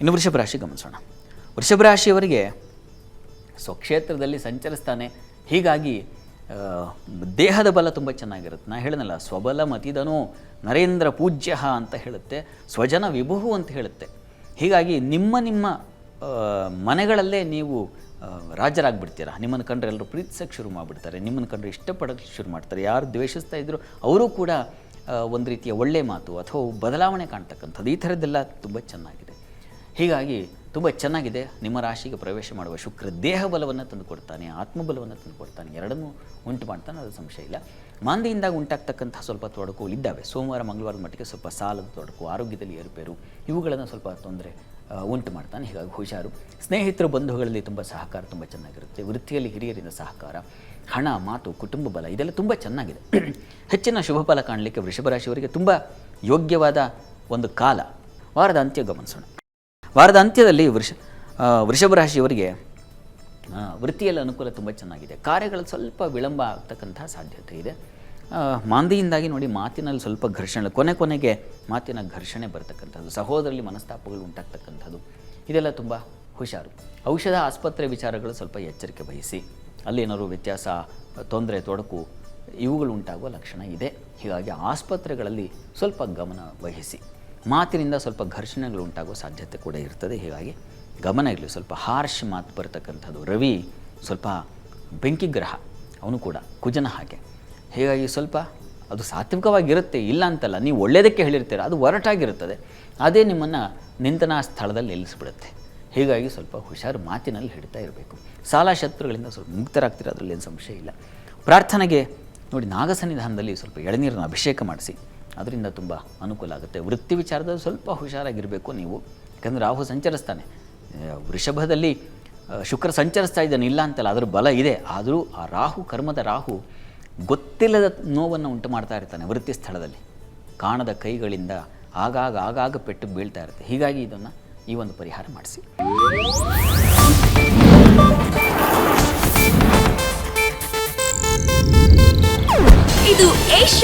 ಇನ್ನು ವೃಷಭ ರಾಶಿ ಗಮನಿಸೋಣ. ವೃಷಭ ರಾಶಿಯವರಿಗೆ ಸ್ವಕ್ಷೇತ್ರದಲ್ಲಿ ಸಂಚರಿಸ್ತಾನೆ. ಹೀಗಾಗಿ ದೇಹದ ಬಲ ತುಂಬ ಚೆನ್ನಾಗಿರುತ್ತೆ. ನಾ ಹೇಳಿದ್ನಲ್ಲ, ಸ್ವಬಲ ಮತಿದನು ನರೇಂದ್ರ ಪೂಜ್ಯ ಅಂತ ಹೇಳುತ್ತೆ. ಸ್ವಜನ ವಿಭುಹು ಅಂತ ಹೇಳುತ್ತೆ. ಹೀಗಾಗಿ, ನಿಮ್ಮ ನಿಮ್ಮ ಮನೆಗಳಲ್ಲೇ ನೀವು ರಾಜರಾಗ್ಬಿಡ್ತೀರಾ? ನಿಮ್ಮನ್ನು ಕಂಡ್ರೆ ಎಲ್ಲರೂ ಪ್ರೀತಿಸೋಕ್ಕೆ ಶುರು ಮಾಡಿಬಿಡ್ತಾರೆ. ನಿಮ್ಮನ್ನು ಕಂಡ್ರೆ ಇಷ್ಟಪಡೋಕ್ಕೆ ಶುರು ಮಾಡ್ತಾರೆ. ಯಾರು ದ್ವೇಷಿಸ್ತಾ ಇದ್ರು ಅವರು ಕೂಡ ಒಂದು ರೀತಿಯ ಒಳ್ಳೆ ಮಾತು ಅಥವಾ ಬದಲಾವಣೆ ಕಾಣ್ತಕ್ಕಂಥದ್ದು. ಈ ಥರದ್ದೆಲ್ಲ ತುಂಬ ಚೆನ್ನಾಗಿದೆ. ಹೀಗಾಗಿ ತುಂಬ ಚೆನ್ನಾಗಿದೆ. ನಿಮ್ಮ ರಾಶಿಗೆ ಪ್ರವೇಶ ಮಾಡುವ ಶುಕ್ರ ದೇಹ ಬಲವನ್ನು ತಂದುಕೊಡ್ತಾನೆ, ಆತ್ಮಬಲವನ್ನು ತಂದುಕೊಡ್ತಾನೆ. ಎರಡನ್ನೂ ಉಂಟು ಮಾಡ್ತಾನೆ, ಅದು ಸಂಶಯ ಇಲ್ಲ. ಮಾಂದಿಯಿಂದಾಗ ಉಂಟಾಗ್ತಕ್ಕಂಥ ಸ್ವಲ್ಪ ತೊಡಕುಗಳು ಇದ್ದಾವೆ. ಸೋಮವಾರ, ಮಂಗಳವಾರದ ಮಟ್ಟಿಗೆ ಸ್ವಲ್ಪ ಸಾಲದ ತೊಡಕು, ಆರೋಗ್ಯದಲ್ಲಿ ಏರುಪೇರು, ಇವುಗಳನ್ನು ಸ್ವಲ್ಪ ತೊಂದರೆ ಉಂಟು ಮಾಡ್ತಾನೆ. ಹೀಗಾಗಿ ಹುಷಾರು. ಸ್ನೇಹಿತರು, ಬಂಧುಗಳಲ್ಲಿ ತುಂಬ ಸಹಕಾರ ತುಂಬ ಚೆನ್ನಾಗಿರುತ್ತೆ. ವೃತ್ತಿಯಲ್ಲಿ ಹಿರಿಯರಿಂದ ಸಹಕಾರ, ಹಣ, ಮಾತು, ಕುಟುಂಬ ಬಲ, ಇದೆಲ್ಲ ತುಂಬ ಚೆನ್ನಾಗಿದೆ. ಹೆಚ್ಚಿನ ಶುಭ ಫಲ ಕಾಣಲಿಕ್ಕೆ ವೃಷಭ ರಾಶಿಯವರಿಗೆ ತುಂಬ ಯೋಗ್ಯವಾದ ಒಂದು ಕಾಲ. ವಾರದ ಅಂತ್ಯ ಗಮನಿಸೋಣ. ವಾರದ ಅಂತ್ಯದಲ್ಲಿ ವೃಷ ವೃಷಭ ರಾಶಿಯವರಿಗೆ ವೃತ್ತಿಯಲ್ಲಿ ಅನುಕೂಲ ತುಂಬ ಚೆನ್ನಾಗಿದೆ. ಕಾರ್ಯಗಳಲ್ಲಿ ಸ್ವಲ್ಪ ವಿಳಂಬ ಆಗ್ತಕ್ಕಂಥ ಸಾಧ್ಯತೆ ಇದೆ. ಮಾಂದಿಯಿಂದಾಗಿ ನೋಡಿ ಮಾತಿನಲ್ಲಿ ಸ್ವಲ್ಪ ಘರ್ಷಣೆ, ಕೊನೆ ಕೊನೆಗೆ ಮಾತಿನ ಘರ್ಷಣೆ ಬರ್ತಕ್ಕಂಥದ್ದು ಸಹೋದರಲ್ಲಿ ಮನಸ್ತಾಪಗಳು ಉಂಟಾಗ್ತಕ್ಕಂಥದ್ದು, ಇದೆಲ್ಲ ತುಂಬ ಹುಷಾರು. ಔಷಧ ಆಸ್ಪತ್ರೆ ವಿಚಾರಗಳು ಸ್ವಲ್ಪ ಎಚ್ಚರಿಕೆ ವಹಿಸಿ, ಅಲ್ಲಿ ಏನಾದ್ರು ವ್ಯತ್ಯಾಸ, ತೊಂದರೆ, ತೊಡಕು, ಇವುಗಳು ಉಂಟಾಗುವ ಲಕ್ಷಣ ಇದೆ. ಹೀಗಾಗಿ ಆಸ್ಪತ್ರೆಗಳಲ್ಲಿ ಸ್ವಲ್ಪ ಗಮನ ವಹಿಸಿ. ಮಾತಿನಿಂದ ಸ್ವಲ್ಪ ಘರ್ಷಣೆಗಳು ಉಂಟಾಗುವ ಸಾಧ್ಯತೆ ಕೂಡ ಇರ್ತದೆ. ಹೀಗಾಗಿ ಗಮನ ಇರಲಿ, ಸ್ವಲ್ಪ ಹಾರ್ಶ್ ಮಾತು ಬರ್ತಕ್ಕಂಥದ್ದು. ರವಿ ಸ್ವಲ್ಪ ಬೆಂಕಿ ಗ್ರಹ, ಅವನು ಕೂಡ ಕುಜನ ಹಾಗೆ. ಹೀಗಾಗಿ ಸ್ವಲ್ಪ ಅದು ಸಾತ್ವಿಕವಾಗಿರುತ್ತೆ, ಇಲ್ಲ ಅಂತಲ್ಲ, ನೀವು ಒಳ್ಳೆಯದಕ್ಕೆ ಹೇಳಿರ್ತೀರ, ಅದು ಒರಟಾಗಿರುತ್ತದೆ. ಅದೇ ನಿಮ್ಮನ್ನು ನಿಂತನ ಸ್ಥಳದಲ್ಲಿ ನಿಲ್ಲಿಸಿಬಿಡುತ್ತೆ. ಹೀಗಾಗಿ ಸ್ವಲ್ಪ ಹುಷಾರು ಮಾತಿನಲ್ಲಿ ಹಿಡಿತಾ ಇರಬೇಕು. ಸಾಲ ಶತ್ರುಗಳಿಂದ ಸ್ವಲ್ಪ ಮುಕ್ತರಾಗ್ತೀರ, ಅದರಲ್ಲಿ ಏನು ಸಂಶಯ ಇಲ್ಲ. ಪ್ರಾರ್ಥನೆಗೆ ನೋಡಿ, ನಾಗಸನ್ನಿಧಾನದಲ್ಲಿ ಸ್ವಲ್ಪ ಎಳನೀರನ್ನು ಅಭಿಷೇಕ ಮಾಡಿಸಿ. ಅದರಿಂದ ತುಂಬ ಅನುಕೂಲ ಆಗುತ್ತೆ. ವೃತ್ತಿ ವಿಚಾರದಲ್ಲಿ ಸ್ವಲ್ಪ ಹುಷಾರಾಗಿರಬೇಕು ನೀವು. ಯಾಕಂದರೆ ರಾಹು ಸಂಚರಿಸ್ತಾನೆ. ವೃಷಭದಲ್ಲಿ ಶುಕ್ರ ಸಂಚರಿಸ್ತಾ ಇದ್ದಾನೆ, ಇಲ್ಲ ಅಂತಲ್ಲ ಅದರ ಬಲ ಇದೆ. ಆದರೂ ಆ ರಾಹು, ಕರ್ಮದ ರಾಹು ಗೊತ್ತಿಲ್ಲದ ನೋವನ್ನು ಉಂಟು ಮಾಡ್ತಾ ಇರ್ತಾನೆ ವೃತ್ತಿ ಸ್ಥಳದಲ್ಲಿ. ಕಾಣದ ಕೈಗಳಿಂದ ಆಗಾಗ ಆಗಾಗ ಪೆಟ್ಟು ಬೀಳ್ತಾ ಇರುತ್ತೆ. ಹೀಗಾಗಿ ಇದನ್ನು ಈ ಒಂದು ಪರಿಹಾರ ಮಾಡಿಸಿ.